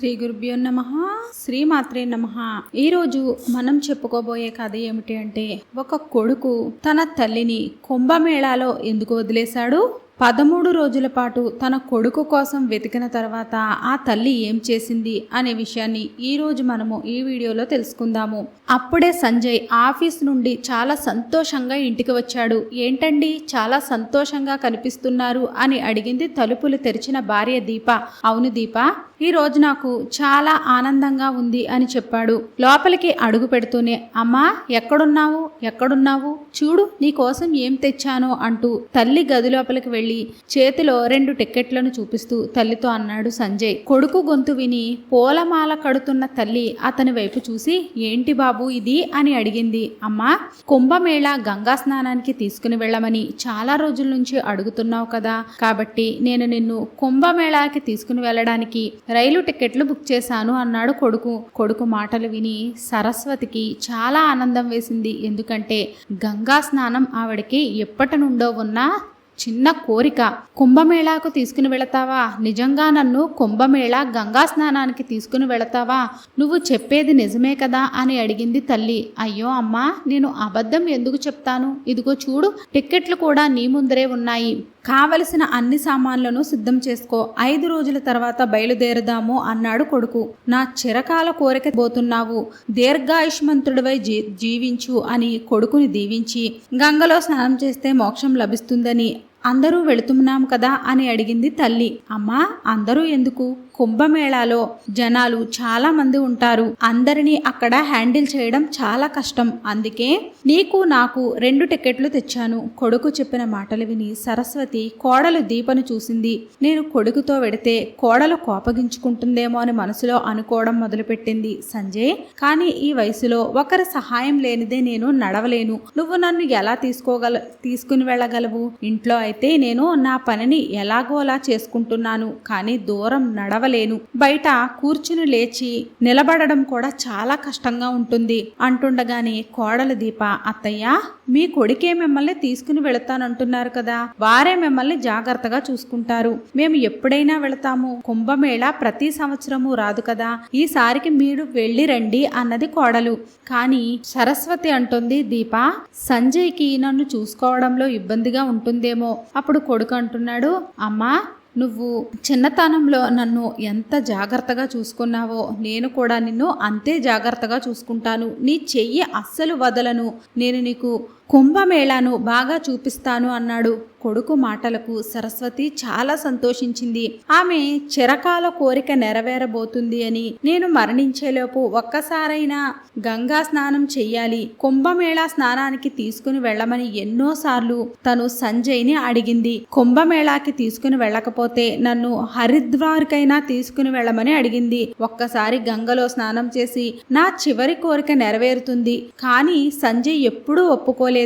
శ్రీ గురుభ్యో నమ. శ్రీమాత్రే నమ. ఈరోజు మనం చెప్పుకోబోయే కథ ఏమిటి అంటే ఒక కొడుకు తన తల్లిని కుంభమేళాలో ఎందుకు వదిలేశాడు? పదమూడు రోజుల పాటు తన కొడుకు కోసం వెతికిన తర్వాత ఆ తల్లి ఏం చేసింది అనే విషయాన్ని ఈ రోజు మనము ఈ వీడియోలో తెలుసుకుందాము. అప్పుడే సంజయ్ ఆఫీస్ నుండి చాలా సంతోషంగా ఇంటికి వచ్చాడు. ఏంటండి చాలా సంతోషంగా కనిపిస్తున్నారు అని అడిగింది తలుపులు తెరిచిన భార్య దీప. అవును దీప ఈ రోజు నాకు చాలా ఆనందంగా ఉంది అని చెప్పాడు. లోపలికి అడుగు పెడుతూనే అమ్మా ఎక్కడున్నావు? ఎక్కడున్నావు? చూడు నీ కోసం ఏం తెచ్చానో అంటూ తల్లి గది లోపలికి వెళ్ళి చేతిలో రెండు టిక్కెట్లను చూపిస్తూ తల్లితో అన్నాడు సంజయ్. కొడుకు గొంతు విని పూలమాల కడుతున్న తల్లి అతని వైపు చూసి ఏంటి బాబు ఇది? అని అడిగింది. అమ్మా కుంభమేళ గంగా స్నానానికి తీసుకుని వెళ్ళమని చాలా రోజుల నుంచి అడుగుతున్నావు కదా. కాబట్టి నేను నిన్ను కుంభమేళాకి తీసుకుని వెళ్ళడానికి రైలు టికెట్లు బుక్ చేశాను అన్నాడు కొడుకు. కొడుకు మాటలు విని సరస్వతికి చాలా ఆనందం వేసింది. ఎందుకంటే గంగా స్నానం ఆవిడకి ఎప్పటి నుండో ఉన్న చిన్న కోరిక. కుంభమేళాకు తీసుకుని వెళతావా? నిజంగా నన్ను కుంభమేళా గంగా స్నానానికి తీసుకుని వెళతావా? నువ్వు చెప్పేది నిజమే కదా అని అడిగింది తల్లి. అయ్యో అమ్మా నేను అబద్ధం ఎందుకు చెప్తాను? ఇదిగో చూడు టిక్కెట్లు కూడా నీ ముందరే ఉన్నాయి. కావలసిన అన్ని సామాన్లను సిద్ధం చేసుకో. ఐదు రోజుల తర్వాత బయలుదేరదాము అన్నాడు కొడుకు. నా చిరకాల కోరిక పోతున్నావు. దీర్ఘాయుష్మంతుడివై జీ జీవించు అని కొడుకుని దీవించి గంగలో స్నానం చేస్తే మోక్షం లభిస్తుందని అందరూ వెళుతున్నాం కదా అని అడిగింది తల్లి. అమ్మా అందరూ ఎందుకు? కుంభమేళాలో జనాలు చాలా మంది ఉంటారు. అందరినీ అక్కడ హ్యాండిల్ చేయడం చాలా కష్టం. అందుకే నీకు నాకు రెండు టికెట్లు తెచ్చాను. కొడుకు చెప్పిన మాటలు విని సరస్వతి కోడలు దీపను చూసింది. నేను కొడుకుతో వెడితే కోడలు కోపగించుకుంటుందేమో అని మనసులో అనుకోవడం మొదలుపెట్టింది సంజయ్. కానీ ఈ వయసులో ఒకరి సహాయం లేనిదే నేను నడవలేను. నువ్వు నన్ను ఎలా తీసుకోగల తీసుకుని వెళ్ళగలవు? ఇంట్లో అయితే నేను నా పనిని ఎలాగోలా చేసుకుంటున్నాను. కానీ దూరం నడవ నడవలేను బయట కూర్చుని లేచి నిలబడడం కూడా చాలా కష్టంగా ఉంటుంది. అంటుండగానే కోడలు దీప అత్తయ్య మీ కొడుకే మిమ్మల్ని తీసుకుని వెళతానంటున్నారు కదా. వారే మిమ్మల్ని జాగ్రత్తగా చూసుకుంటారు. మేము ఎప్పుడైనా వెళతాము. కుంభమేళ ప్రతి సంవత్సరము రాదు కదా. ఈసారికి మీరు వెళ్ళి రండి అన్నది కోడలు. కానీ సరస్వతి అంటుంది దీప సంజయ్కి నన్ను చూసుకోవడంలో ఇబ్బందిగా ఉంటుందేమో. అప్పుడు కొడుకు అంటున్నాడు అమ్మా నువ్వు చిన్నతనంలో నన్ను ఎంత జాగ్రత్తగా చూసుకున్నావో నేను కూడా నిన్ను అంతే జాగ్రత్తగా చూసుకుంటాను. నీ చెయ్యి అస్సలు వదలను. నేను నీకు కుంభమేళాను బాగా చూపిస్తాను అన్నాడు. కొడుకు మాటలకు సరస్వతి చాలా సంతోషించింది. ఆమె చిరకాల కోరిక నెరవేరబోతుంది అని నేను మరణించేలోపు ఒక్కసారైనా గంగా స్నానం చెయ్యాలి. కుంభమేళా స్నానానికి తీసుకుని వెళ్ళమని ఎన్నోసార్లు తను సంజయ్ని అడిగింది. కుంభమేళాకి తీసుకుని వెళ్ళకపోతే నన్ను హరిద్వార్కైనా తీసుకుని వెళ్ళమని అడిగింది. ఒక్కసారి గంగలో స్నానం చేసి నా చివరి కోరిక నెరవేరుతుంది. కానీ సంజయ్ ఎప్పుడూ ఒప్పుకోలేదు.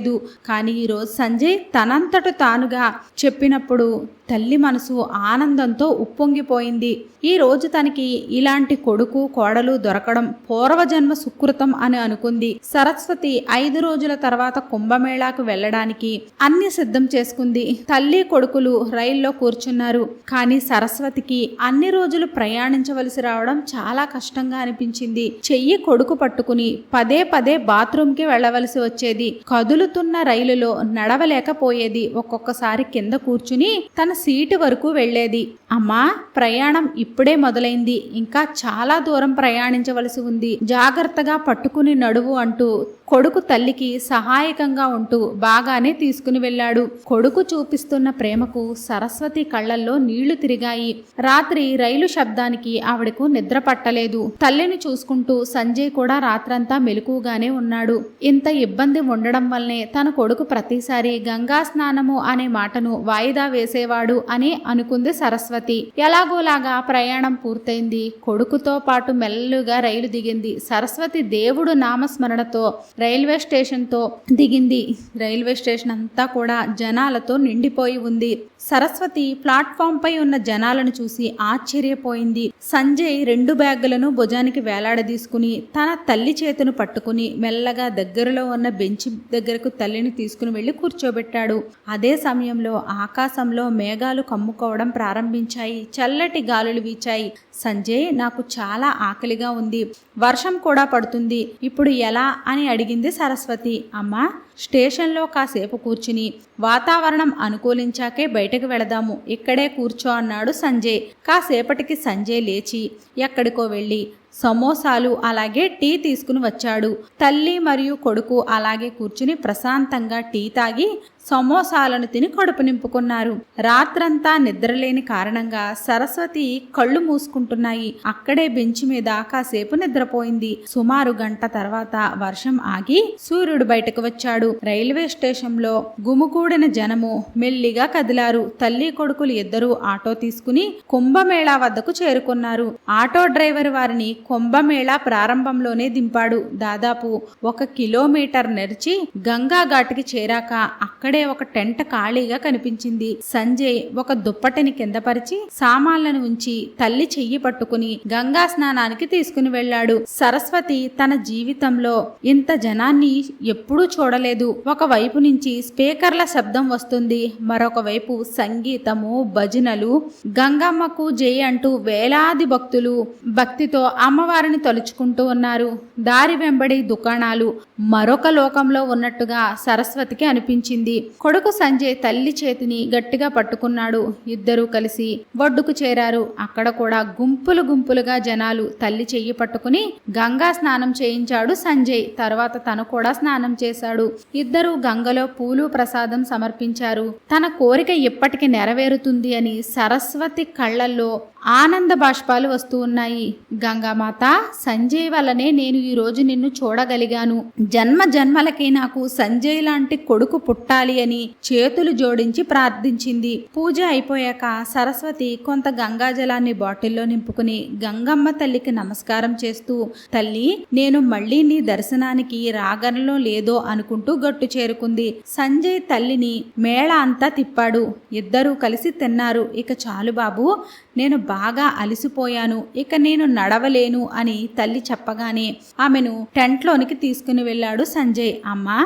కానీ ఈరోజు సంజయ్ తనంతట తానుగా చెప్పినప్పుడు తల్లి మనసు ఆనందంతో ఉప్పొంగిపోయింది. ఈ రోజు తనకి ఇలాంటి కొడుకు కోడలు దొరకడం పూర్వజన్మ సుకృతం అని అనుకుంది. సరస్వతి ఐదు రోజుల తర్వాత కుంభమేళాకు వెళ్ళడానికి అన్ని సిద్ధం చేసుకుంది. తల్లి కొడుకులు రైల్లో కూర్చున్నారు. కానీ సరస్వతికి అన్ని రోజులు ప్రయాణించవలసి రావడం చాలా కష్టంగా అనిపించింది. చెయ్యి కొడుకు పట్టుకుని పదే పదే బాత్రూంకి వెళ్ళవలసి వచ్చేది. కదులుతున్న రైలులో నడవలేకపోయేది. ఒక్కొక్కసారి కింద కూర్చుని తన సీటు వరకు వెళ్ళేది. అమ్మా ప్రయాణం ఇప్పుడే మొదలైంది. ఇంకా చాలా దూరం ప్రయాణించవలసి ఉంది. జాగ్రత్తగా పట్టుకుని నడువు అంటూ కొడుకు తల్లికి సహాయకంగా ఉంటూ బాగానే తీసుకుని వెళ్ళాడు. కొడుకు చూపిస్తున్న ప్రేమకు సరస్వతి కళ్ళల్లో నీళ్ళు తిరిగాయి. రాత్రి రైలు శబ్దానికి ఆవిడకు నిద్ర పట్టలేదు. తల్లిని చూసుకుంటూ సంజయ్ కూడా రాత్రంతా మెలకుగానే ఉన్నాడు. ఇంత ఇబ్బంది ఉండడం వల్లనే తన కొడుకు ప్రతిసారి గంగా స్నానము అనే మాటను వాయిదా వేసేవాడు అని అనుకుంది సరస్వతి. ఎలాగోలాగా ప్రయాణం పూర్తయింది. కొడుకుతో పాటు మెల్లగా రైలు దిగింది. సరస్వతి దేవుడు నామస్మరణతో రైల్వే స్టేషన్తో దిగింది. రైల్వే స్టేషన్ అంతా కూడా జనాలతో నిండిపోయి ఉంది. సరస్వతి ప్లాట్ఫామ్ పై ఉన్న జనాలను చూసి ఆశ్చర్యపోయింది. సంజయ్ రెండు బ్యాగులను భుజానికి వేలాడదీసుకుని తన తల్లి చేతును పట్టుకుని మెల్లగా దగ్గరలో ఉన్న బెంచ్ దగ్గరకు తల్లిని తీసుకుని వెళ్ళి కూర్చోబెట్టాడు. అదే సమయంలో ఆకాశంలో మేఘాలు కమ్ముకోవడం ప్రారంభించాయి. చల్లటి గాలులు వీచాయి. సంజయ్ నాకు చాలా ఆకలిగా ఉంది. వర్షం కూడా పడుతుంది. ఇప్పుడు ఎలా అని అడిగింది సరస్వతి. అమ్మా స్టేషన్లో కాసేపు కూర్చుని. వాతావరణం అనుకూలించాకే బయటకు వెళదాము. ఇక్కడే కూర్చో అన్నాడు సంజయ్. కాసేపటికి సంజయ్ లేచి ఎక్కడికో వెళ్ళి సమోసాలు అలాగే టీ తీసుకుని వచ్చాడు. తల్లి మరియు కొడుకు అలాగే కూర్చుని ప్రశాంతంగా టీ తాగి సమోసాలను తిని కడుపు నింపుకున్నారు. రాత్రంతా నిద్రలేని కారణంగా సరస్వతి కళ్ళు మూసుకుంటున్నాయి. అక్కడే బెంచ్ మీద కాసేపు నిద్రపోయింది. సుమారు గంట తర్వాత వర్షం ఆగి సూర్యుడు బయటకు వచ్చాడు. రైల్వే స్టేషన్లో గుమికూడిన జనము మెల్లిగా కదిలారు. తల్లి కొడుకులు ఇద్దరూ ఆటో తీసుకుని కుంభమేళా వద్దకు చేరుకున్నారు. ఆటో డ్రైవర్ వారిని కుంభమేళా ప్రారంభంలోనే దింపాడు. దాదాపు ఒక కిలోమీటర్ నడిచి గంగా ఘాట్కి చేరాక అక్కడే ఒక టెంట్ ఖాళీగా కనిపించింది. సంజయ్ ఒక దుప్పటిని కిందపరిచి సామాన్లను ఉంచి తల్లి చెయ్యి పట్టుకుని గంగా స్నానానికి తీసుకుని వెళ్ళాడు. సరస్వతి తన జీవితంలో ఇంత జనాన్ని ఎప్పుడూ చూడలేదు. ఒక వైపు నుంచి స్పీకర్ల శబ్దం వస్తుంది. మరొక వైపు సంగీతము భజనలు గంగమ్మకు జై అంటూ వేలాది భక్తులు భక్తితో అమ్మవారిని తలుచుకుంటూ ఉన్నారు. దారి వెంబడి దుకాణాలు మరొక లోకంలో ఉన్నట్టుగా సరస్వతికి అనిపించింది. కొడుకు సంజయ్ తల్లి చేతిని గట్టిగా పట్టుకున్నాడు. ఇద్దరూ కలిసి ఒడ్డుకు చేరారు. అక్కడ కూడా గుంపులు గుంపులుగా జనాలు తల్లి చెయ్యి పట్టుకుని గంగా స్నానం చేయించాడు సంజయ్. తర్వాత తను కూడా స్నానం చేశాడు. ఇద్దరూ గంగలో పూలు ప్రసాదం సమర్పించారు. తన కోరిక ఇప్పటికి నెరవేరుతుంది అని సరస్వతి కళ్ళల్లో ఆనంద బాష్పాలు వస్తూ ఉన్నాయి. గంగామాత సంజయ్ వల్లనే నేను ఈరోజు నిన్ను చూడగలిగాను. జన్మ జన్మలకి నాకు సంజయ్ లాంటి కొడుకు పుట్టాలి అని చేతులు జోడించి ప్రార్థించింది. పూజ అయిపోయాక సరస్వతి కొంత గంగాజలాన్ని బాటిల్లో నింపుకుని గంగమ్మ తల్లికి నమస్కారం చేస్తూ తల్లి నేను మళ్ళీ నీ దర్శనానికి రాగనలో లేదో అనుకుంటూ గట్టు చేరుకుంది. సంజయ్ తల్లిని మేళ అంతా తిప్పాడు. ఇద్దరూ కలిసి తిన్నారు. ఇక చాలు బాబు నేను బాగా అలసిపోయాను ఇక నేను నడవలేను అని తల్లి చెప్పగానే ఆమెను టెంట్లోనికి తీసుకుని వెళ్ళాడు సంజయ్. అమ్మా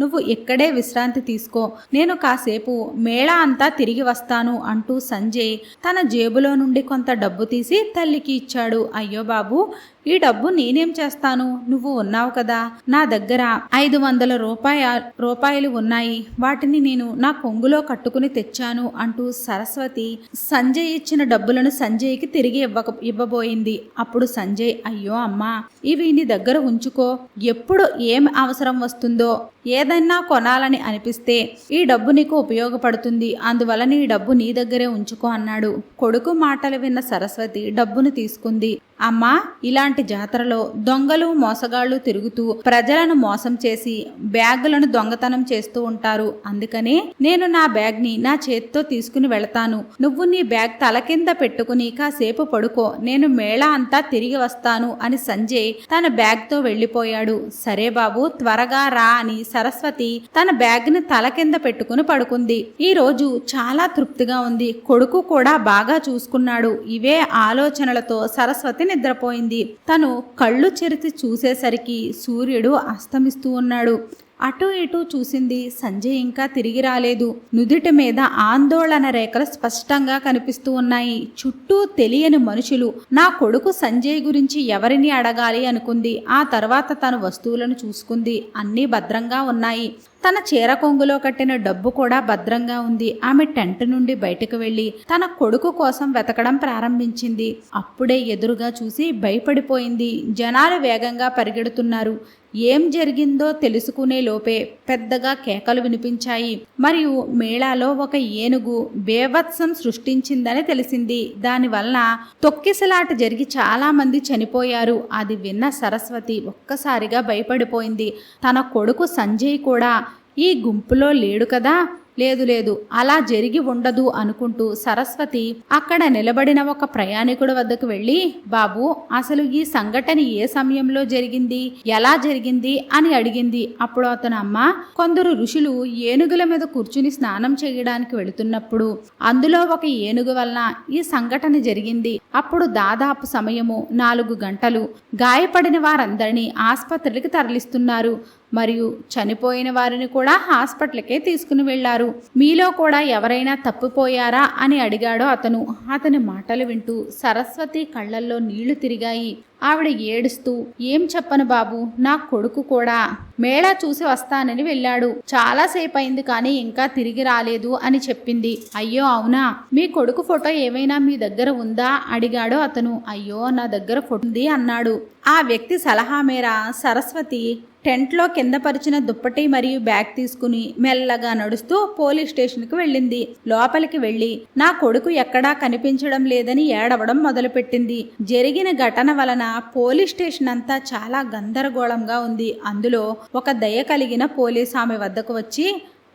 నువ్వు ఇక్కడే విశ్రాంతి తీసుకో నేను కాసేపు మేళా అంతా తిరిగి వస్తాను అంటూ సంజయ్ తన జేబులో నుండి కొంత డబ్బు తీసి తల్లికి ఇచ్చాడు. అయ్యో బాబు ఈ డబ్బు నేనేం చేస్తాను? నువ్వు ఉన్నావు కదా. నా దగ్గర ఐదు వందల రూపాయ రూపాయలు ఉన్నాయి. వాటిని నేను నా కొంగులో కట్టుకుని తెచ్చాను అంటూ సరస్వతి సంజయ్ ఇచ్చిన డబ్బులను సంజయ్కి తిరిగి ఇవ్వక ఇవ్వబోయింది. అప్పుడు సంజయ్ అయ్యో అమ్మా ఇవి నీ దగ్గర ఉంచుకో. ఎప్పుడు ఏం అవసరం వస్తుందో? ఏదైనా కొనాలని అనిపిస్తే ఈ డబ్బు నీకు ఉపయోగపడుతుంది. అందువల్ల నీ డబ్బు నీ దగ్గరే ఉంచుకో అన్నాడు. కొడుకు మాటలు విన్న సరస్వతి డబ్బును తీసుకుంది. అమ్మా ఇలాంటి జాతరలో దొంగలు మోసగాళ్ళు తిరుగుతూ ప్రజలను మోసం చేసి బ్యాగులను దొంగతనం చేస్తూ ఉంటారు. అందుకనే నేను నా బ్యాగ్ని నా చేత్తో తీసుకుని వెళతాను. నువ్వు నీ బ్యాగ్ తల కింద పెట్టుకుని కాసేపు పడుకో. నేను మేళా అంతా తిరిగి వస్తాను అని సంజయ్ తన బ్యాగ్తో వెళ్ళిపోయాడు సరే బాబు త్వరగా రా అని సరస్వతి తన బ్యాగ్ని తల కింద పెట్టుకుని పడుకుంది. ఈ రోజు చాలా తృప్తిగా ఉంది. కొడుకు కూడా బాగా చూసుకున్నాడు. ఇవే ఆలోచనలతో సరస్వతి నిద్రపోయింది. తను కళ్ళు చెరిచి చూసేసరికి సూర్యుడు అస్తమిస్తూ ఉన్నాడు. అటు ఇటు చూసింది. సంజయ్ ఇంకా తిరిగి రాలేదు. నుదుటి మీద ఆందోళన రేఖలు స్పష్టంగా కనిపిస్తూ ఉన్నాయి. చుట్టూ తెలియని మనుషులు. నా కొడుకు సంజయ్ గురించి ఎవరిని అడగాలి అనుకుంది. ఆ తర్వాత తన వస్తువులను చూసుకుంది. అన్నీ భద్రంగా ఉన్నాయి. తన చీర కొంగులో కట్టిన డబ్బు కూడా భద్రంగా ఉంది. ఆమె టెంట్ నుండి బయటకు వెళ్ళి తన కొడుకు కోసం వెతకడం ప్రారంభించింది. అప్పుడే ఎదురుగా చూసి భయపడిపోయింది. జనాలు వేగంగా పరిగెడుతున్నారు. ఏం జరిగిందో తెలుసుకునే లోపే పెద్దగా కేకలు వినిపించాయి. మరియు మేళాలో ఒక ఏనుగు బేవత్సం సృష్టించిందని తెలిసింది. దానివల్ల తొక్కిసలాట జరిగి చాలా మంది చనిపోయారు. అది విన్న సరస్వతి ఒక్కసారిగా భయపడిపోయింది. తన కొడుకు సంజయ్ కూడా ఈ గుంపులో లేడు కదా? లేదు లేదు అలా జరిగి ఉండదు అనుకుంటూ సరస్వతి అక్కడ నిలబడిన ఒక ప్రయాణికుడి వద్దకు వెళ్ళి బాబు అసలు ఈ సంఘటన ఏ సమయంలో జరిగింది? ఎలా జరిగింది? అని అడిగింది. అప్పుడు అతను అమ్మ కొందరు ఋషులు ఏనుగుల మీద కూర్చుని స్నానం చేయడానికి వెళుతున్నప్పుడు అందులో ఒక ఏనుగు వలన ఈ సంఘటన జరిగింది. అప్పుడు దాదాపు సమయము నాలుగు గంటలు. గాయపడిన వారందరినీ ఆసుపత్రికి తరలిస్తున్నారు. మరియు చనిపోయిన వారిని కూడా హాస్పిటల్కే తీసుకుని వెళ్ళారు మీలో కూడా ఎవరైనా తప్పిపోయారా అని అడిగాడు అతను. అతని మాటలు వింటూ సరస్వతి కళ్ళల్లో నీళ్ళు తిరిగాయి. ఆవిడ ఏడుస్తూ ఏం చెప్పను బాబు నా కొడుకు కూడా. మేళా చూసి వస్తానని వెళ్ళాడు. చాలాసేపు అయింది కానీ ఇంకా తిరిగి రాలేదు అని చెప్పింది. అయ్యో అవునా? మీ కొడుకు ఫోటో ఏమైనా మీ దగ్గర ఉందా అడిగాడు అతను. అయ్యో నా దగ్గర ఫోటో ఉంది అన్నాడు. ఆ వ్యక్తి సలహా మేర సరస్వతి టెంట్లో కింద పరిచిన దుప్పటి మరియు బ్యాగ్ తీసుకుని మెల్లగా నడుస్తూ పోలీస్ స్టేషన్కి వెళ్ళింది. లోపలికి వెళ్ళి నా కొడుకు ఎక్కడా కనిపించడం లేదని ఏడవడం మొదలుపెట్టింది. జరిగిన ఘటన వలన పోలీస్ స్టేషన్ అంతా చాలా గందరగోళంగా ఉంది. అందులో ఒక దయ కలిగిన పోలీస్ ఆమె వద్దకు వచ్చి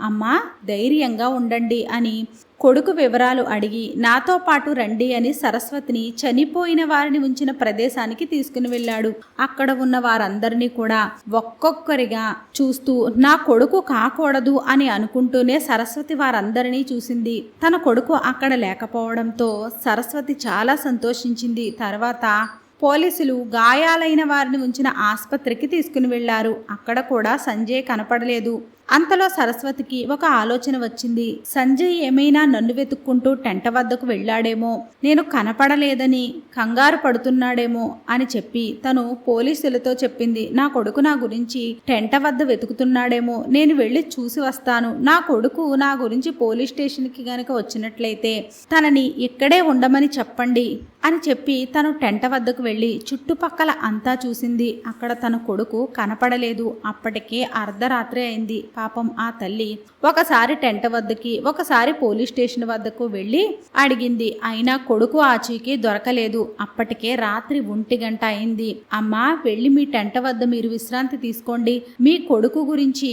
అమ్మా ధైర్యంగా ఉండండి అని కొడుకు వివరాలు అడిగి నాతో పాటు రండి అని సరస్వతిని చనిపోయిన వారిని ఉంచిన ప్రదేశానికి తీసుకుని వెళ్ళాడు. అక్కడ ఉన్న వారందరినీ కూడా ఒక్కొక్కరిగా చూస్తూ నా కొడుకు కాకూడదు అని అనుకుంటూనే సరస్వతి వారందరినీ చూసింది. తన కొడుకు అక్కడ లేకపోవడంతో సరస్వతి చాలా సంతోషించింది. తర్వాత పోలీసులు గాయాలైన వారిని ఉంచిన ఆసుపత్రికి తీసుకుని వెళ్ళారు అక్కడ కూడా సంజయ్ కనపడలేదు. అంతలో సరస్వతికి ఒక ఆలోచన వచ్చింది. సంజయ్ ఏమైనా నన్ను వెతుక్కుంటూ టెంట వద్దకు వెళ్ళాడేమో. నేను కనపడలేదని కంగారు పడుతున్నాడేమో అని చెప్పి తను పోలీసులతో చెప్పింది. నా కొడుకు నా గురించి టెంట వద్ద వెతుకుతున్నాడేమో. నేను వెళ్ళి చూసి వస్తాను. నా కొడుకు నా గురించి పోలీస్ స్టేషన్కి గనక వచ్చినట్లయితే తనని ఇక్కడే ఉండమని చెప్పండి అని చెప్పి తను టెంట వద్దకు వెళ్ళి చుట్టుపక్కల అంతా చూసింది. అక్కడ తన కొడుకు కనపడలేదు. అప్పటికే అర్ధరాత్రి అయింది. పాపం ఆ తల్లి ఒకసారి టెంట్ వద్దకి ఒకసారి పోలీస్ స్టేషన్ వద్దకు వెళ్ళి అడిగింది. అయినా కొడుకు ఆచూకీ దొరకలేదు. అప్పటికే రాత్రి ఒంటి గంట అయింది. అమ్మా వెళ్ళి మీ టెంట వద్ద మీరు విశ్రాంతి తీసుకోండి. మీ కొడుకు గురించి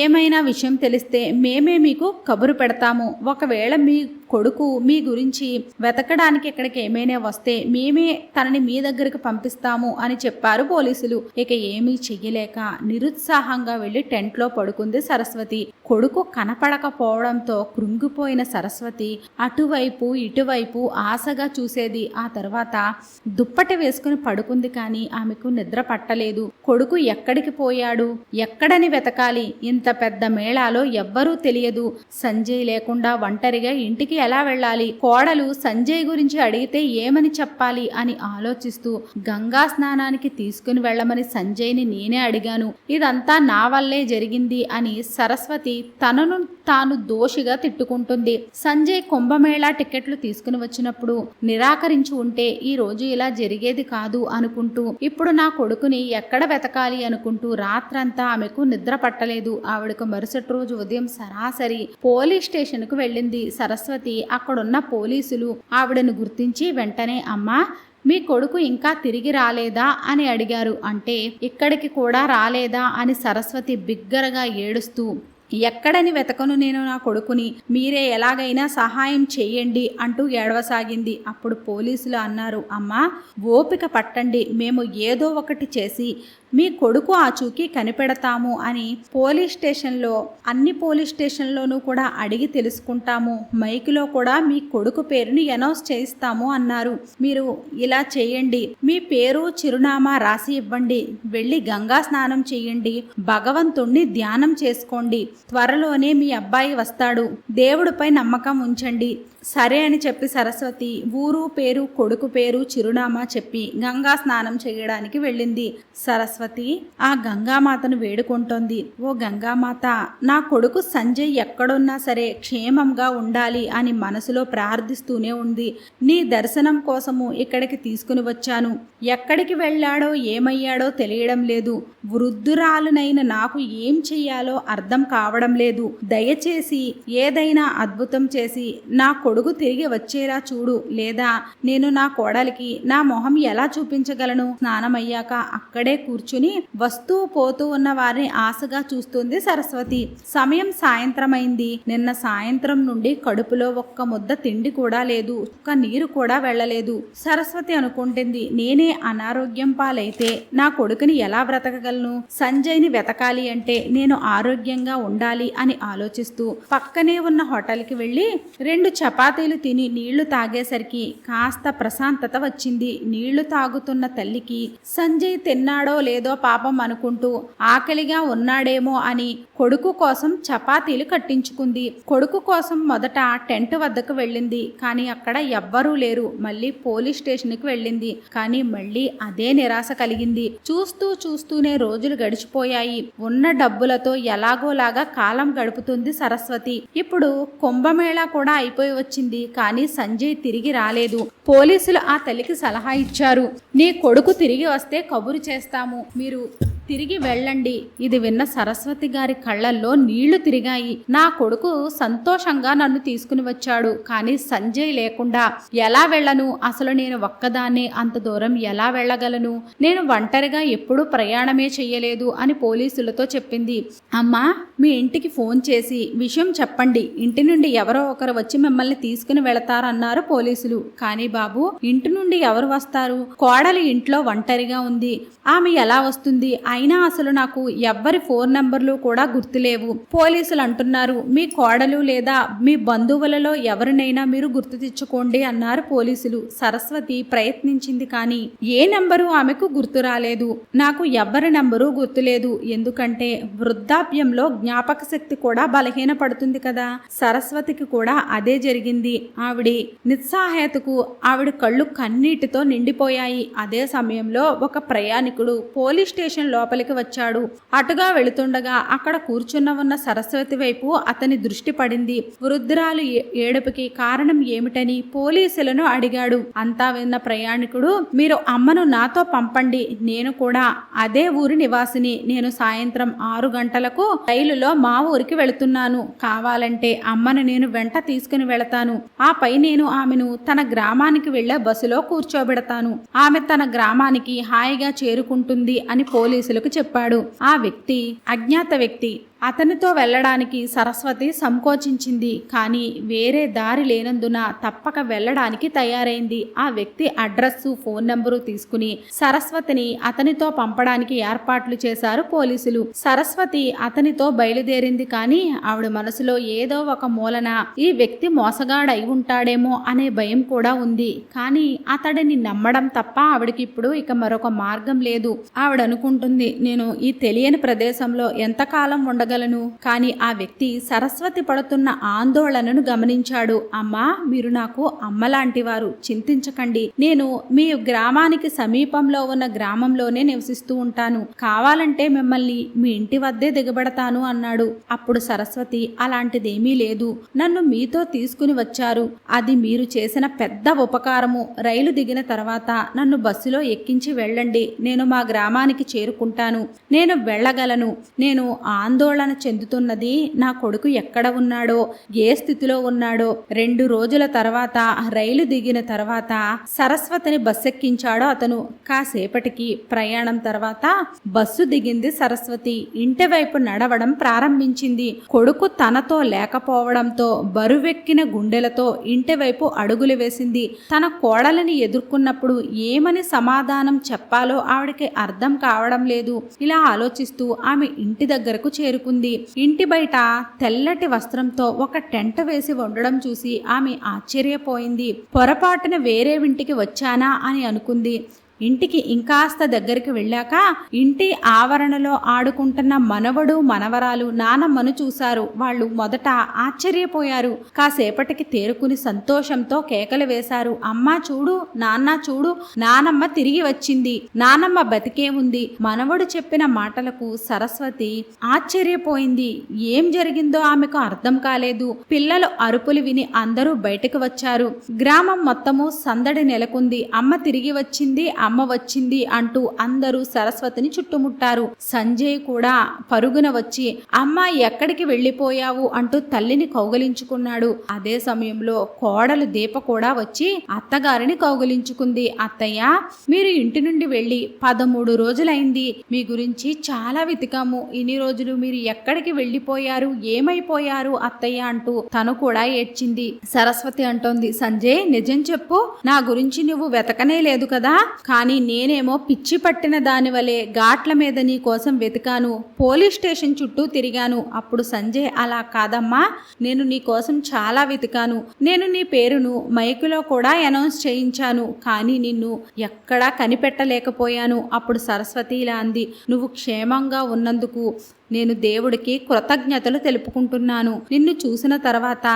ఏమైనా విషయం తెలిస్తే మేమే మీకు కబురు పెడతాము. ఒకవేళ మీ కొడుకు మీ గురించి వెతకడానికి ఇక్కడికి ఏమైనా వస్తే మేమే తనని మీ దగ్గరకు పంపిస్తాము అని చెప్పారు పోలీసులు. ఇక ఏమీ చెయ్యలేక నిరుత్సాహంగా వెళ్ళి టెంట్లో పడుకుంది సరస్వతి. కొడుకు కనపడకపోవడంతో కృంగిపోయిన సరస్వతి అటువైపు ఇటువైపు ఆశగా చూసేది. ఆ తర్వాత దుప్పటి వేసుకుని పడుకుంది కానీ ఆమెకు నిద్ర పట్టలేదు. కొడుకు ఎక్కడికి పోయాడు? ఎక్కడని వెతకాలి? ఇంత పెద్ద మేళాలో ఎవ్వరూ తెలియదు. సంజయ్ లేకుండా ఒంటరిగా ఇంటికి ఎలా వెళ్ళాలి? కోడలు సంజయ్ గురించి అడిగితే ఏమని చెప్పాలి అని ఆలోచిస్తూ గంగా స్నానానికి తీసుకుని వెళ్ళమని సంజయ్ని నేనే అడిగాను. ఇదంతా నా వల్లే జరిగింది అని సరస్వతి తనను తాను దోషిగా తిట్టుకుంటుంది. సంజయ్ కుంభమేళా టికెట్లు తీసుకుని వచ్చినప్పుడు నిరాకరించి ఉంటే ఈ రోజు ఇలా జరిగేది కాదు అనుకుంటూ ఇప్పుడు నా కొడుకుని ఎక్కడ వెతకాలి అనుకుంటూ రాత్రంతా ఆమెకు నిద్ర పట్టలేదు. ఆవిడకు మరుసటి రోజు ఉదయం సరాసరి పోలీస్ స్టేషన్కు వెళ్ళింది సరస్వతి. అక్కడున్న పోలీసులు ఆవిడను గుర్తించి వెంటనే అమ్మా మీ కొడుకు ఇంకా తిరిగి రాలేదా? అని అడిగారు. అంటే ఇక్కడికి కూడా రాలేదా? అని సరస్వతి బిగ్గరగా ఏడుస్తూ ఎక్కడని వెతకను నేను నా కొడుకుని. మీరే ఎలాగైనా సహాయం చేయండి అంటూ ఏడవసాగింది. అప్పుడు పోలీసులు అన్నారు అమ్మా ఓపిక పట్టండి. మేము ఏదో ఒకటి చేసి మీ కొడుకు ఆచూకీ కనిపెడతాము అని పోలీస్ స్టేషన్లో అన్ని పోలీస్ స్టేషన్లోనూ కూడా అడిగి తెలుసుకుంటాము. మైక్లో కూడా మీ కొడుకు పేరుని అనౌన్స్ చేయిస్తాము అన్నారు. మీరు ఇలా చేయండి. మీ పేరు చిరునామా రాసి ఇవ్వండి. వెళ్ళి గంగా స్నానం చేయండి. భగవంతుణ్ణి ధ్యానం చేసుకోండి. త్వరలోనే మీ అబ్బాయి వస్తాడు. దేవుడిపై నమ్మకం ఉంచండి. సరే అని చెప్పి సరస్వతి ఊరు పేరు కొడుకు పేరు చిరునామా చెప్పి గంగా స్నానం చేయడానికి వెళ్ళింది. సరస్వతి ఆ గంగామాతను వేడుకుంటోంది. ఓ గంగామాత నా కొడుకు సంజయ్ ఎక్కడున్నా సరే క్షేమంగా ఉండాలి అని మనసులో ప్రార్థిస్తూనే ఉంది. నీ దర్శనం కోసము ఇక్కడికి తీసుకుని వచ్చాను. ఎక్కడికి వెళ్ళాడో ఏమయ్యాడో తెలియడం లేదు. వృద్ధురాలునైన నాకు ఏం చెయ్యాలో అర్థం కావడం లేదు. దయచేసి ఏదైనా అద్భుతం చేసి నా కొడుకు తిరిగి వచ్చేలా చూడు. లేదా నేను నా కోడలికి నా మొహం ఎలా చూపించగలను? స్నానమయ్యాక అక్కడే కూర్చుని వస్తూ పోతూ ఉన్న వారిని ఆశగా చూస్తుంది సరస్వతి. సమయం సాయంత్రమైంది. నిన్న సాయంత్రం నుండి కడుపులో ఒక్క ముద్ద తిండి కూడా లేదు. ఒక్క నీరు కూడా వెళ్ళలేదు. సరస్వతి అనుకుంటుంది నేనే అనారోగ్యం పాలైతే నా కొడుకుని ఎలా బ్రతకగలను? సంజయ్ని వెతకాలి అంటే నేను ఆరోగ్యంగా ఉండాలి అని ఆలోచిస్తూ పక్కనే ఉన్న హోటల్కి వెళ్ళి రెండు చపాతీలు తిని నీళ్ళు తాగేసరికి కాస్త ప్రశాంతత వచ్చింది. నీళ్ళు తాగుతున్న తల్లికి సంజయ్ తిన్నాడో లేదో పాపం అనుకుంటూ ఆకలిగా ఉన్నాడేమో అని కొడుకు కోసం చపాతీలు కట్టించుకుంది. కొడుకు కోసం మొదట టెంట్ వద్దకు వెళ్ళింది. కానీ అక్కడ ఎవ్వరూ లేరు. మళ్ళీ పోలీస్ స్టేషన్కి వెళ్ళింది. కానీ మళ్ళీ అదే నిరాశ కలిగింది. చూస్తూ చూస్తూనే రోజులు గడిచిపోయాయి. ఉన్న డబ్బులతో ఎలాగోలాగా కాలం గడుపుతుంది సరస్వతి. ఇప్పుడు కుంభమేళా కూడా అయిపోయి వచ్చింది కానీ సంజయ్ తిరిగి రాలేదు. పోలీసులు ఆ తల్లికి సలహా ఇచ్చారు. నీ కొడుకు తిరిగి వస్తే కబురు చేస్తాము. మీరు తిరిగి వెళ్ళండి. ఇది విన్న సరస్వతి గారి కళ్ళల్లో నీళ్ళు తిరిగాయి. నా కొడుకు సంతోషంగా నన్ను తీసుకుని వచ్చాడు. కానీ సంజయ్ లేకుండా ఎలా వెళ్ళను? అసలు నేను ఒక్కదాన్నే. అంత దూరం ఎలా వెళ్ళగలను? నేను ఒంటరిగా ఎప్పుడూ ప్రయాణమే చెయ్యలేదు అని పోలీసులతో చెప్పింది. అమ్మా మీ ఇంటికి ఫోన్ చేసి విషయం చెప్పండి. ఇంటి నుండి ఎవరో ఒకరు వచ్చి మిమ్మల్ని తీసుకుని వెళతారన్నారు పోలీసులు. కానీ బాబు ఇంటి నుండి ఎవరు వస్తారు? కోడలి ఇంట్లో ఒంటరిగా ఉంది. ఆమె ఎలా వస్తుంది? అయినా అసలు నాకు ఎవ్వరి ఫోన్ నంబర్లు కూడా గుర్తులేవు. పోలీసులు అంటున్నారు మీ కోడలు లేదా మీ బంధువులలో ఎవరినైనా మీరు గుర్తు తెచ్చుకోండి అన్నారు పోలీసులు. సరస్వతి ప్రయత్నించింది కానీ ఏ నంబరు ఆమెకు గుర్తు రాలేదు. నాకు ఎవ్వరి నంబరు గుర్తులేదు. ఎందుకంటే వృద్ధాప్యంలో జ్ఞాపక శక్తి కూడా బలహీనపడుతుంది కదా. సరస్వతికి కూడా అదే జరిగింది. ఆవిడి నిస్సహాయతకు ఆవిడ కళ్ళు కన్నీటితో నిండిపోయాయి. అదే సమయంలో ఒక ప్రయాణికుడు పోలీస్ స్టేషన్ లోపలికి వచ్చాడు. అటుగా వెళుతుండగా అక్కడ కూర్చున్న ఉన్న సరస్వతి వైపు అతని దృష్టి పడింది. వృద్ధురాలు ఏడుపుకి కారణం ఏమిటని పోలీసులను అడిగాడు. అంతా విన్న ప్రయాణికుడు మీరు అమ్మను నాతో పంపండి. నేను కూడా అదే ఊరి నివాసిని. నేను సాయంత్రం ఆరు గంటలకు రైలులో మా ఊరికి వెళుతున్నాను. కావాలంటే అమ్మను నేను వెంట తీసుకుని వెళతాను. ఆపై నేను ఆమెను తన గ్రామానికి వెళ్ళే బస్సులో కూర్చోబెడతాను. ఆమె తన గ్రామానికి హాయిగా చేరుకుంటుంది అని పోలీసులు వ్యక్తులకు చెప్పాడు. ఆ వ్యక్తి అజ్ఞాత వ్యక్తి అతనితో వెళ్ళడానికి సరస్వతి సంకోచించింది కానీ వేరే దారి లేనందున తప్పక వెళ్ళడానికి తయారైంది. ఆ వ్యక్తి అడ్రస్సు ఫోన్ నంబరు తీసుకుని సరస్వతిని అతనితో పంపడానికి ఏర్పాట్లు చేశారు పోలీసులు. సరస్వతి అతనితో బయలుదేరింది కానీ ఆవిడ మనసులో ఏదో ఒక మూలన ఈ వ్యక్తి మోసగాడై ఉంటాడేమో అనే భయం కూడా ఉంది. కానీ అతడిని నమ్మడం తప్ప ఆవిడకి ఇప్పుడు ఇక మరొక మార్గం లేదు. ఆవిడ అనుకుంటుంది నేను ఈ తెలియని ప్రదేశంలో ఎంతకాలం పడగలను కానీ ఆ వ్యక్తి సరస్వతి పడుతున్న ఆందోళనను గమనించాడు. అమ్మా మీరు నాకు అమ్మలాంటివారు. చింతించకండి. నేను మీ గ్రామానికి సమీపంలో ఉన్న గ్రామంలోనే నివసిస్తూ ఉంటాను. కావాలంటే మిమ్మల్ని మీ ఇంటి వద్దే దిగబడతాను అన్నాడు. అప్పుడు సరస్వతి అలాంటిదేమీ లేదు. నన్ను మీతో తీసుకుని వచ్చారు. అది మీరు చేసిన పెద్ద ఉపకారము. రైలు దిగిన తర్వాత నన్ను బస్సులో ఎక్కించి వెళ్ళండి. నేను మా గ్రామానికి చేరుకుంటాను. నేను వెళ్ళగలను. నేను ఆందోళన చెందుతున్నది. నా కొడుకు ఎక్కడ ఉన్నాడో ఏ స్థితిలో ఉన్నాడో రెండు రోజుల తర్వాత రైలు దిగిన తర్వాత సరస్వతిని బస్సు ఎక్కించాడో అతను. కాసేపటికి ప్రయాణం తర్వాత బస్సు దిగింది సరస్వతి. ఇంటి వైపు నడవడం ప్రారంభించింది. కొడుకు తనతో లేకపోవడంతో బరువెక్కిన గుండెలతో ఇంటి వైపు అడుగులు వేసింది. తన కోడలని ఎదుర్కొన్నప్పుడు ఏమని సమాధానం చెప్పాలో ఆవిడకి అర్థం కావడం లేదు. ఇలా ఆలోచిస్తూ ఆమె ఇంటి దగ్గరకు చేరుకుంది. ఉంది. ఇంటి బయట తెల్లటి వస్త్రంతో ఒక టెంట్ వేసి ఉండడం చూసి ఆమె ఆశ్చర్యపోయింది. పొరపాటున వేరే ఇంటికి వచ్చానా అని అనుకుంది. ఇంటికి ఇంకాస్త దగ్గరికి వెళ్ళాక ఇంటి ఆవరణలో ఆడుకుంటున్న మనవడు మనవరాలు నానమ్మను చూశారు. వాళ్ళు మొదట ఆశ్చర్యపోయారు. కాసేపటికి తేరుకుని సంతోషంతో కేకలు వేశారు. అమ్మా చూడు నాన్న చూడు నానమ్మ తిరిగి వచ్చింది. నానమ్మ బతికే ఉంది. మనవడు చెప్పిన మాటలకు సరస్వతి ఆశ్చర్యపోయింది. ఏం జరిగిందో ఆమెకు అర్థం కాలేదు. పిల్లలు అరుపులు విని అందరూ బయటకు వచ్చారు. గ్రామం మొత్తము సందడి నెలకొంది. అమ్మ తిరిగి వచ్చింది. అమ్మ వచ్చింది అంటూ అందరూ సరస్వతిని చుట్టుముట్టారు. సంజయ్ కూడా పరుగున వచ్చి అమ్మ ఎక్కడికి వెళ్ళిపోయావు? అంటూ తల్లిని కౌగలించుకున్నాడు. అదే సమయంలో కోడలు దీప కూడా వచ్చి అత్తగారిని కౌగలించుకుంది. అత్తయ్య మీరు ఇంటి నుండి వెళ్ళి పదమూడు రోజులైంది. మీ గురించి చాలా వెతికాము. ఇన్ని రోజులు మీరు ఎక్కడికి వెళ్ళిపోయారు? ఏమైపోయారు అత్తయ్య? అంటూ తను కూడా ఏడ్చింది. సరస్వతి అంటోంది సంజయ్ నిజం చెప్పు. నా గురించి నువ్వు వెతకనే లేదు కదా. కానీ నేనేమో పిచ్చి పట్టిన దానివలె ఘాట్ల మీద నీ కోసం వెతికాను పోలీస్ స్టేషన్ చుట్టూ తిరిగాను. అప్పుడు సంజయ్ అలా కాదమ్మా నేను నీ కోసం చాలా వెతికాను. నేను నీ పేరును మైకులో కూడా అనౌన్స్ చేయించాను. కానీ నిన్ను ఎక్కడా కనిపెట్టలేకపోయాను అప్పుడు సరస్వతి ఇలా అంది. నువ్వు క్షేమంగా ఉన్నందుకు నేను దేవుడికి కృతజ్ఞతలు తెలుపుకుంటున్నాను. నిన్ను చూసిన తర్వాత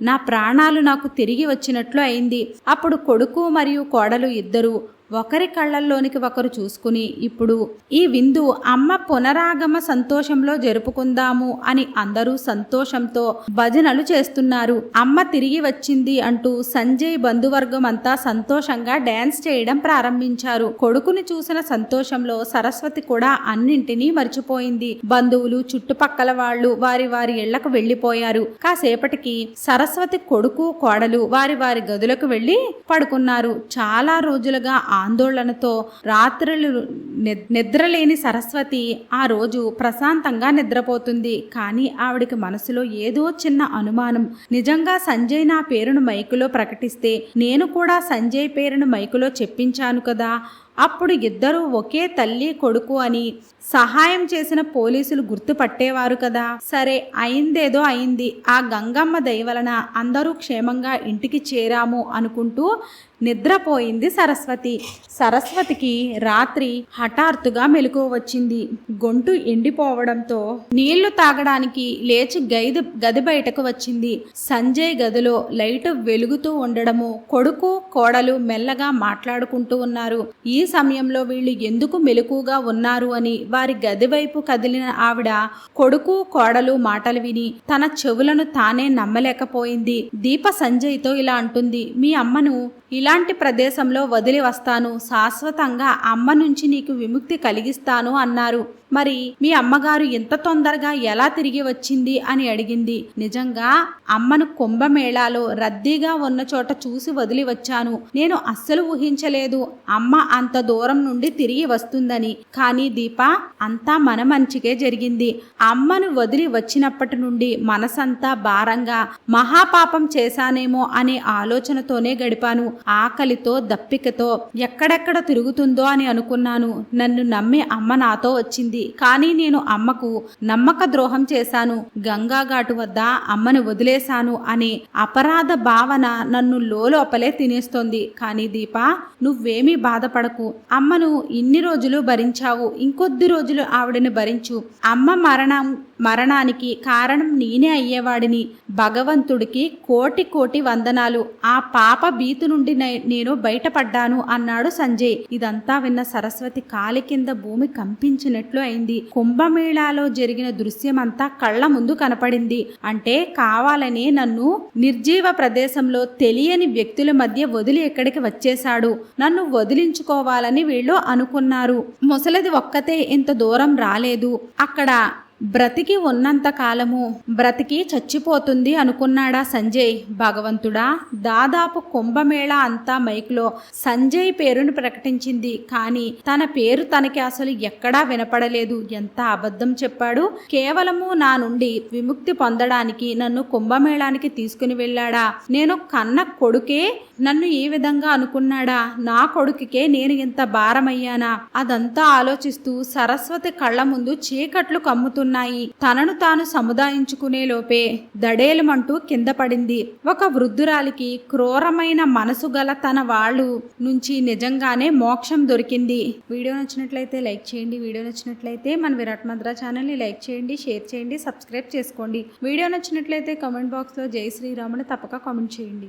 నా ప్రాణాలు నాకు తిరిగి వచ్చినట్లు అయింది. అప్పుడు కొడుకు మరియు కోడలు ఇద్దరు ఒకరి కళ్ళల్లోనికి ఒకరు చూసుకుని ఇప్పుడు ఈ విందు అమ్మ పునరాగమ సంతోషంలో జరుపుకుందాము అని అందరూ సంతోషంతో భజనలు చేస్తున్నారు. అమ్మ తిరిగి వచ్చింది అంటూ సంజయ్ బంధువర్గం అంతా సంతోషంగా డ్యాన్స్ చేయడం ప్రారంభించారు. కొడుకుని చూసిన సంతోషంలో సరస్వతి కూడా అన్నింటినీ మర్చిపోయింది. బంధువులు చుట్టుపక్కల వాళ్ళు వారి వారి ఇళ్ళకు వెళ్ళిపోయారు కాసేపటికి సరస్వతి సరస్వతి కొడుకు కోడలు వారి వారి గదులకు వెళ్ళి పడుకున్నారు. చాలా రోజులుగా ఆందోళనతో రాత్రులు నిద్రలేని సరస్వతి ఆ రోజు ప్రశాంతంగా నిద్రపోతుంది. కానీ ఆవిడికి మనసులో ఏదో చిన్న అనుమానం. నిజంగా సంజయ్ నా పేరును మైకులో ప్రకటిస్తే నేను కూడా సంజయ్ పేరును మైకులో చెప్పించాను కదా. అప్పుడు ఇద్దరూ ఒకే తల్లి కొడుకు అని సహాయం చేసిన పోలీసులు గుర్తుపట్టేవారు కదా. సరే అయిందేదో అయింది. ఆ గంగమ్మ దయవలన అందరూ క్షేమంగా ఇంటికి చేరాము అనుకుంటూ నిద్రపోయింది సరస్వతి. సరస్వతికి రాత్రి హఠాత్తుగా మెలకువ వచ్చింది. గొంటు ఎండిపోవడంతో నీళ్ళు తాగడానికి లేచి గైదు గది బయటకు వచ్చింది. సంజయ్ గదిలో లైట్ వెలుగుతూ ఉండడము కొడుకు కోడలు మెల్లగా మాట్లాడుకుంటూ ఉన్నారు. ఈ సమయంలో వీళ్ళు ఎందుకు మెలకుగా ఉన్నారు అని వారి గది వైపు కదిలిన ఆవిడ కొడుకు కోడలు మాటలు విని తన చెవులను తానే నమ్మలేకపోయింది. దీప సంజయ్తో ఇలా అంటుంది మీ అమ్మను ఇలా ఇలాంటి ప్రదేశంలో వదిలి వస్తాను. శాశ్వతంగా అమ్మ నుంచి నీకు విముక్తి కలిగిస్తాను అన్నారు. మరి మీ అమ్మగారు ఇంత తొందరగా ఎలా తిరిగి వచ్చింది అని అడిగింది. నిజంగా అమ్మను కుంభమేళాలో రద్దీగా ఉన్న చోట చూసి వదిలి వచ్చాను. నేను అస్సలు ఊహించలేదు అమ్మ అంత దూరం నుండి తిరిగి వస్తుందని. కానీ దీప అంతా మన మంచికే జరిగింది. అమ్మను వదిలి వచ్చినప్పటి నుండి మనసంతా భారంగా మహాపాపం చేశానేమో అనే ఆలోచనతోనే గడిపాను. ఆకలితో దప్పికతో ఎక్కడెక్కడ తిరుగుతుందో అని అనుకున్నాను. నన్ను నమ్మి అమ్మ నాతో వచ్చింది. కానీ నేను అమ్మకు నమ్మక ద్రోహం చేశాను. గంగా ఘాటు వద్ద అమ్మను వదిలేశాను అనే అపరాధ భావన నన్ను లోపలే తినేస్తోంది. కానీ దీప నువ్వేమీ బాధపడకు. అమ్మను ఇన్ని రోజులు భరించావు. ఇంకొద్ది రోజులు ఆవిడని భరించు. అమ్మ మరణం మరణానికి కారణం నేనే అయ్యేవాడిని. భగవంతుడికి కోటి కోటి వందనాలు. ఆ పాప భీతు నుండి నేను బయటపడ్డాను అన్నాడు సంజయ్. ఇదంతా విన్న సరస్వతి కాలి కింద భూమి కంపించినట్లు అయింది. కుంభమేళాలో జరిగిన దృశ్యమంతా కళ్ళ ముందు కనపడింది. అంటే కావాలని నన్ను నిర్జీవ ప్రదేశంలో తెలియని వ్యక్తుల మధ్య వదిలి ఎక్కడికి వచ్చేశాడు. నన్ను వదిలించుకోవాలని వీళ్ళు అనుకున్నారు. ముసలిది ఒక్కతే ఇంత దూరం రాలేదు. అక్కడ బ్రతికి ఉన్నంత కాలము బ్రతికి చచ్చిపోతుంది అనుకున్నాడా సంజయ్? భగవంతుడా దాదాపు కుంభమేళ అంతా మైక్లో సంజయ్ పేరును ప్రకటించింది. కానీ తన పేరు తనకి అసలు ఎక్కడా వినపడలేదు. ఎంత అబద్ధం చెప్పాడు? కేవలము నా నుండి విముక్తి పొందడానికి నన్ను కుంభమేళానికి తీసుకుని వెళ్ళాడా? నేను కన్న కొడుకే నన్ను ఈ విధంగా అనుకున్నాడా? నా కొడుకుకే నేను ఇంత భారమయ్యానా? అదంతా ఆలోచిస్తూ సరస్వతి కళ్ళ ముందు చీకట్లు కమ్ముతున్నాయి. తనను తాను సముదాయించుకునే లోపే దడేలమంటూ కింద పడింది. ఒక వృద్ధురాలికి క్రూరమైన మనసు గల తన వాళ్ళు నుంచి నిజంగానే మోక్షం దొరికింది. వీడియో నచ్చినట్లయితే లైక్ చేయండి. వీడియో నచ్చినట్లయితే మన విరాట్ మద్రా ఛానల్ని లైక్ చేయండి షేర్ చేయండి సబ్స్క్రైబ్ చేసుకోండి. వీడియో నచ్చినట్లయితే కామెంట్ బాక్స్లో జై శ్రీరాముని తప్పక కామెంట్ చేయండి.